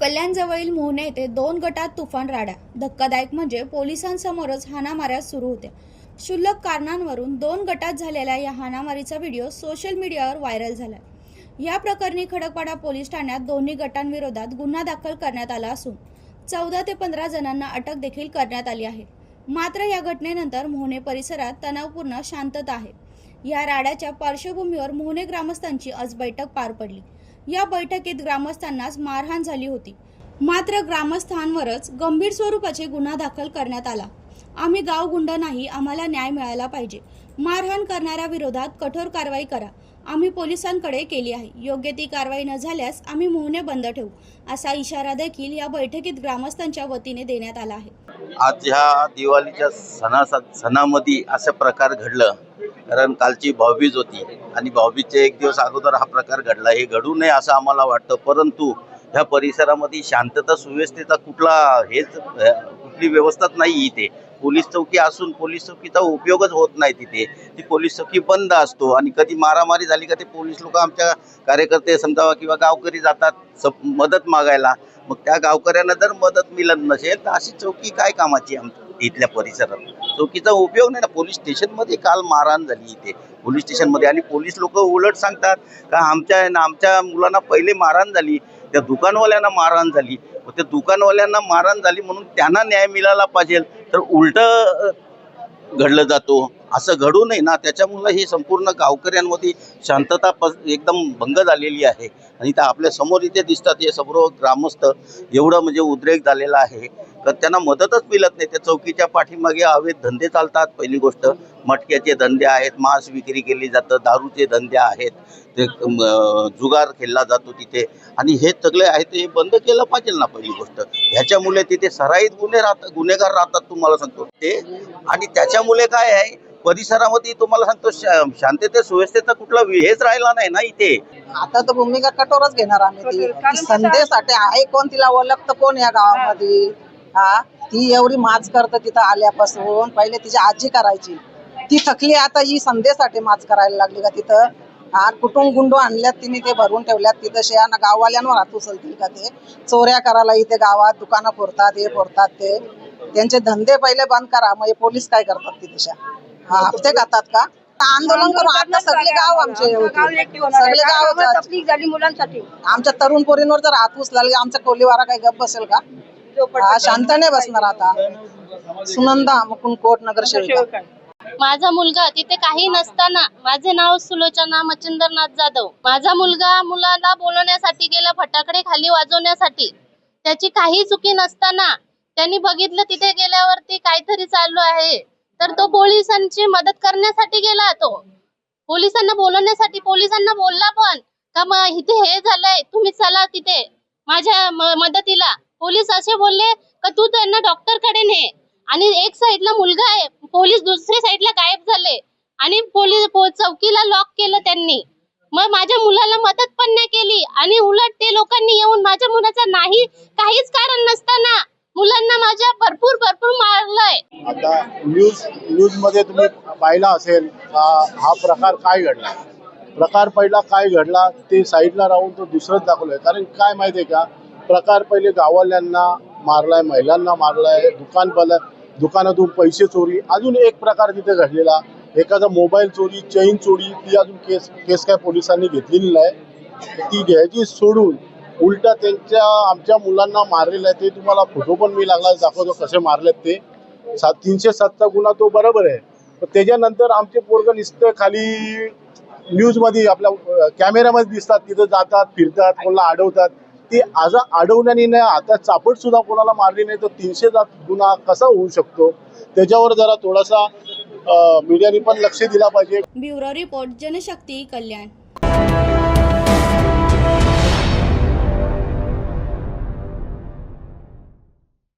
कल्याणजवळील मोहने येथे दोन गटात तुफान राड्या धक्कादायक म्हणजे पोलिसांसमोरच हाणामाऱ्या सुरू होत्या. क्षुल्लक कारणांवरून दोन गटात झालेल्या या हाणामारीचा व्हिडिओ सोशल मीडियावर व्हायरल झाला. या प्रकरणी खडकपाडा पोलीस ठाण्यात दोन्ही गटांविरोधात गुन्हा दाखल करण्यात आला असून चौदा ते पंधरा जणांना अटक देखील करण्यात आली आहे. मात्र या घटनेनंतर मोहने परिसरात तणावपूर्ण शांतता आहे. या राड्याच्या पार्श्वभूमीवर मोहने ग्रामस्थांची आज बैठक पार पडली. या बैठकीत ग्रामस्थांनाच मारहाण झाली होती. मात्र ग्रामस्थांवरच गंभीर स्वरूपाचे गुन्हा दाखल करण्यात आला. आम्ही गावगुंड नाही आम्हाला न्याय मिळाला पाहिजे. मारहाण करणाऱ्या विरोधात कठोर कारवाई करा. आम्ही पोलिसांकडे केली आहे. योग्य ती कारवाई न झाल्यास आम्ही मोहने बंद ठेवू असा इशारा देखील या बैठकीत ग्रामस्थांच्या वतीने देण्यात आला आहे. आज ह्या दिवाळीच्या सणामध्ये असं प्रकार घडलं. कारण कालची भाऊबीज होती आणि भाऊबीजच्या एक दिवस अगोदर हा प्रकार घडला. हे घडू नये असं आम्हाला वाटतं परंतु ह्या परिसरामध्ये शांतता सुव्यवस्थेचा कुठला हेच कुठली व्यवस्थाच नाही इथे. पोलीस चौकी असून पोलीस चौकीचा उपयोगच होत नाही तिथे. ती पोलीस चौकी बंद असतो आणि कधी मारामारी झाली का ते पोलीस लोक आमच्या कार्यकर्ते समजावा किंवा गावकरी जातात सप मदत मागायला. मग त्या गावकऱ्यांना जर मदत मिळत नसेल तर अशी चौकी काय कामाची आमची? इथल्या परिसरात. चौकीचा उपयोग नाही ना पोलीस स्टेशनमध्ये काल मारहाण झाली इथे. पोलीस स्टेशनमध्ये आणि पोलीस लोक उलट सांगतात का आमच्या आमच्या मुलांना पहिले मारहाण झाली त्या दुकानवाल्यांना मारहाण झाली. त्या दुकानवाल्यांना मारहाण झाली म्हणून त्यांना न्याय मिळाला पाहिजे. तर उलट घडलं जातो. असं घडू नये ना त्याच्यामुळं ही संपूर्ण गावकऱ्यांमध्ये शांतता प एकदम भंग झालेली आहे. आणि त्या आपल्यासमोर इथे दिसतात हे सर्व ग्रामस्थ. एवढं म्हणजे उद्रेक झालेला आहे. तर त्यांना मदतच मिळत नाही. त्या चौकीच्या पाठीमागे अवैध धंदे चालतात पहिली गोष्ट. मटक्याचे धंदे आहेत मांस विक्री केली जातं दारूचे धंदे आहेत. ते जुगार खेळला जातो तिथे. आणि हे सगळे आहे ते बंद केलं पाहिजे ना पहिली गोष्ट. ह्याच्यामुळे तिथे सराईत गुन्हे राहतात गुन्हेगार राहतात तुम्हाला सांगतो. ते आणि त्याच्यामुळे काय आहे परिसरामध्ये तुम्हाला सांगतो शा- शांतते सुव्यवस्थेचा कुठला हेच राहिला नाही ना इथे. आता तर भूमिका कठोरच घेणार आम्ही संदेसाठी आहे कोण तिला ओळखतं कोण या गावामध्ये? हा ती एवढी माच करत तिथं आल्यापासून. पहिले तिची आजी करायची. ती थकली आता ही संदेसाठी माच करायला लागली का तिथं? हा कुटुंब गुंडू आणल्यात तिने ते भरून ठेवल्यात तिथं. शेयाना गाववाल्यांवर हात उचलतील का ते? चोऱ्या करायला इथे गावात दुकानं फोडतात हे फोडतात ते. त्यांचे धंदे पहिले बंद करा. मग पोलीस काय करतात तिथे हा हप्ते खातात का? आंदोलन करू आता सगळे गाव आमचे. सगळे गाव झाली मुलांसाठी. आमच्या तरुण पोरींवर जर हात उचला आमचा कोलीवारा काही गप बसेल का? हा शांत नाही बसणार आता. सुनंदा मुकुंद कोट नगर सेविका. माझा मुलगा तिथे काही नसताना माझे नाव सुलोचना मच्छिंद्रनाथ जाधव. माझा मुलगा मुलाला बोलवण्यासाठी गेला फटाकडे खाली वाजवण्यासाठी. त्याची काही चुकी नसताना त्यांनी बघितलं तिथे गेल्यावरती काहीतरी चालू आहे. तर तो पोलिसांची मदत करण्यासाठी गेला तो. पोलिसांना बोलवण्यासाठी पोलिसांना बोलला पण का मग इथे हे झालंय तुम्ही चला तिथे माझ्या मदतीला. पोलीस असे बोलले का तू त्यांना डॉक्टरकडे ने. आणि एक साईडला मुलगा आहे पोलीस दुसऱ्या साईडला गायब झाले. आणि पोलीस चौकीला लॉक केलं त्यांनी. मग माझ्या मुलाला मदत पण नाही केली. आणि उलट ते लोकांनी येऊन माझ्या मुलाचं नाही काहीच कारण नसताना मुलांना माझ्या भरपूर भरपूर मारलंय. आता न्यूज न्यूजमध्ये तुम्ही पाहिला असेल हा प्रकार काय घडला? प्रकार पहिला काय घडला? ते साईडला राहून तो दुसरंच दाखवलंय. कारण काय माहितीये का? प्रकार पहिले गाववाल्यांना मारलाय महिलांना मारलाय दुकान पल दुकानातून पैसे चोरी अजून एक प्रकार तिथे घडलेला. एखादा मोबाईल चोरी चैन चोरी ती अजून केस केस काय पोलिसांनी घेतलेली नाही. ती घ्यायची सोडून उलटा त्यांच्या आमच्या मुलांना मारलेलं आहे. ते तुम्हाला फोटो पण मी लागला दाखवतो कसे मारलेत ते. सात तीनशे सातचा गुन्हा तो बरोबर आहे. पण त्याच्यानंतर आमचे पोरग दिसतं खाली न्यूजमध्ये आपल्या कॅमेऱ्यामध्ये दिसतात तिथं जातात फिरतात कोणाला अडवतात. ते आज अडवल्याने नाही आता चापट सुद्धा कोणाला मारली नाही तर तीनशे गुन्हा कसा होऊ शकतो? त्याच्यावर जरा थोडासा मीडियाने पण लक्ष दिला पाहिजे. Bureau report Janashakti Kalyan.